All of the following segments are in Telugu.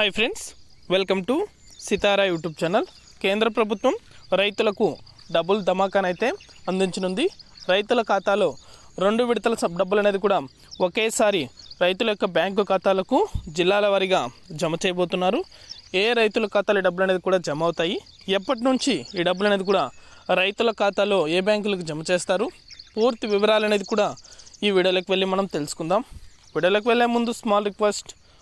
Hi friends welcome to Sitara YouTube channel కేంద్ర ప్రభుత్వం రైతులకు డబ్బులు ధమాకానైతే అందించనుంది. రైతుల ఖాతాలో రెండు విడతల సబ్ డబ్బులు అనేది కూడా ఒకేసారి రైతుల యొక్క బ్యాంకు ఖాతాలకు జిల్లాల వారీగా జమ చేయబోతున్నారు. ఏ రైతుల ఖాతాలో ఈ డబ్బులు అనేది కూడా జమ అవుతాయి? ఎప్పటి నుంచి ఈ డబ్బులు అనేది కూడా రైతుల ఖాతాలో ఏ బ్యాంకులకు జమ చేస్తారు? పూర్తి వివరాలు అనేది కూడా ఈ వీడియోలోకి వెళ్ళి మనం తెలుసుకుందాం. వీడియోలోకి వెళ్ళే ముందు స్మాల్ రిక్వెస్ట్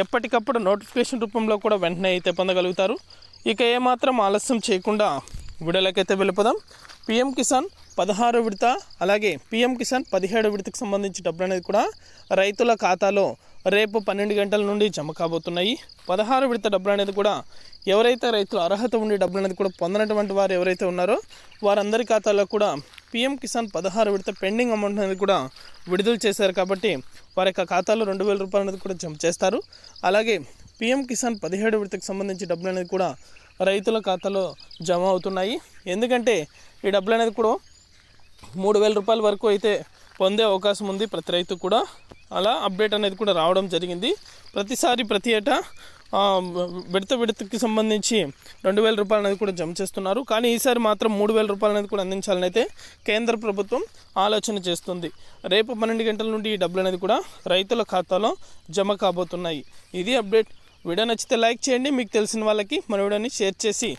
ఎప్పటికప్పుడు నోటిఫికేషన్ రూపంలో కూడా వెంటనే అయితే పొందగలుగుతారు. ఇక ఏమాత్రం ఆలస్యం చేయకుండా విడలకైతే వెళ్ళిపోదాం. పిఎం కిసాన్ పదహారు విడత అలాగే పిఎం కిసాన్ పదిహేడు విడతకు సంబంధించి డబ్బులు అనేది కూడా రైతుల ఖాతాలో రేపు పన్నెండు గంటల నుండి జమ కాబోతున్నాయి. పదహారు విడత డబ్బులు అనేది కూడా ఎవరైతే రైతులు అర్హత ఉండి డబ్బులు అనేది కూడా పొందనటువంటి వారు ఎవరైతే ఉన్నారో వారందరి ఖాతాలో కూడా పిఎం కిసాన్ పదహారు విడత పెండింగ్ అమౌంట్ అనేది కూడా విడుదల చేశారు కాబట్టి వారి యొక్క ఖాతాలో రెండు వేల రూపాయలు అనేది కూడా జమ చేస్తారు. అలాగే పిఎం కిసాన్ పదిహేడు విడతకు సంబంధించి డబ్బులు అనేది కూడా రైతుల ఖాతాలో జమ అవుతున్నాయి. ఎందుకంటే ఈ డబ్బులు అనేది కూడా మూడు వేల రూపాయల వరకు అయితే పొందే అవకాశం ఉంది ప్రతి రైతు కూడా. అలా అప్డేట్ అనేది కూడా రావడం జరిగింది. ప్రతిసారి ప్రతి ఏటా విడత విడతకి సంబంధించి రెండు వేల రూపాయలు అనేది కూడా జమ చేస్తున్నారు. కానీ ఈసారి మాత్రం మూడు వేల రూపాయలు అనేది కూడా అందించాలని అయితే కేంద్ర ప్రభుత్వం ఆలోచన చేస్తుంది. రేపు పన్నెండు గంటల నుండి ఈ డబ్బులు అనేది కూడా రైతుల ఖాతాలో జమ కాబోతున్నాయి. ఇది అప్డేట్. వీడియో నచ్చితే లైక్ చేయండి. మీకు తెలిసిన వాళ్ళకి మన వీడియోని షేర్ చేసి